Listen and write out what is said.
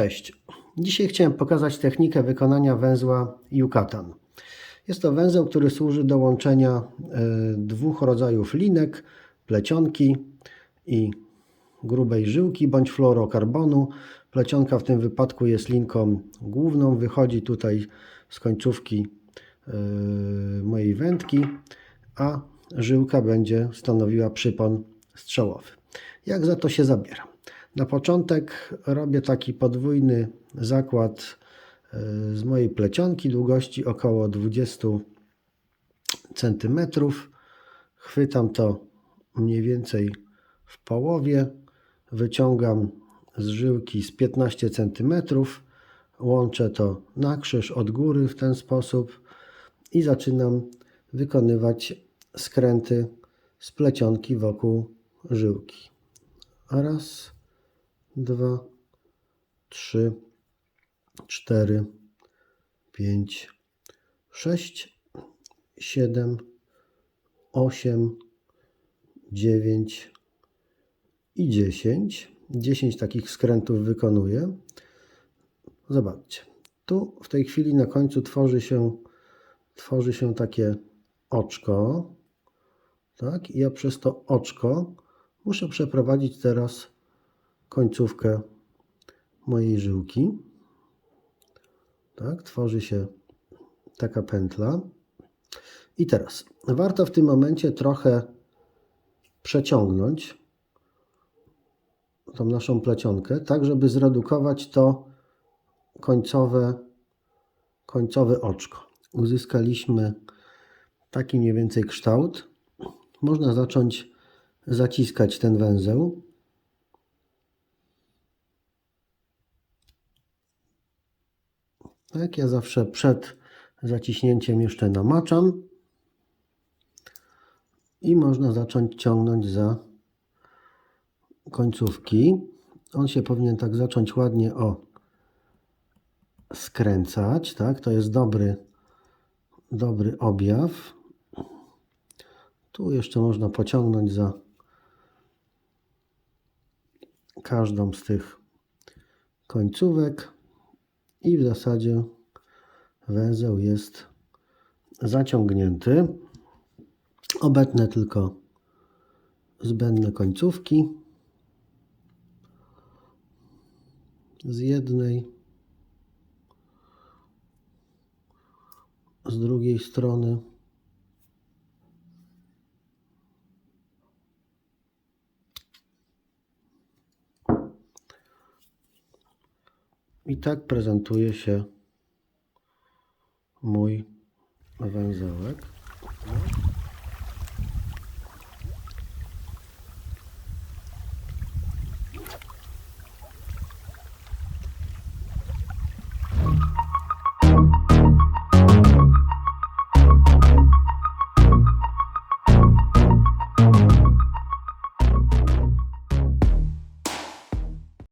Cześć. Dzisiaj chciałem pokazać technikę wykonania węzła Yucatan. Jest to węzeł, który służy do łączenia e, dwóch rodzajów linek, plecionki i grubej żyłki bądź fluorokarbonu. Plecionka w tym wypadku jest linką główną, wychodzi tutaj z końcówki e, mojej wędki, a żyłka będzie stanowiła przypon strzałowy. Jak za to się zabieram? Na początek robię taki podwójny zakład e, z mojej plecionki długości około 20 cm. Chwytam to mniej więcej w połowie, wyciągam z żyłki z 15 cm, łączę to na krzyż od góry w ten sposób i zaczynam wykonywać skręty z plecionki wokół żyłki. Raz, dwa, trzy, cztery, pięć, sześć, siedem, osiem, dziewięć i dziesięć. Dziesięć takich skrętów wykonuję. Zobaczcie. Tu w tej chwili na końcu tworzy się, tworzy się takie oczko. Tak? I ja przez to oczko muszę przeprowadzić teraz końcówkę mojej żyłki. Tak, tworzy się taka pętla. I teraz warto w tym momencie trochę przeciągnąć tą naszą plecionkę, tak żeby zredukować to końcowe, końcowe oczko. Uzyskaliśmy taki mniej więcej kształt. Można zacząć zaciskać ten węzeł. Tak, ja zawsze przed zaciśnięciem jeszcze namaczam i można zacząć ciągnąć za końcówki. On się powinien tak zacząć ładnie o skręcać, tak? To jest dobry dobry objaw. Tu jeszcze można pociągnąć za każdą z tych końcówek i w zasadzie węzeł jest zaciągnięty. Obetnę tylko zbędne końcówki z jednej, z drugiej strony. I tak prezentuje się mój węzełek.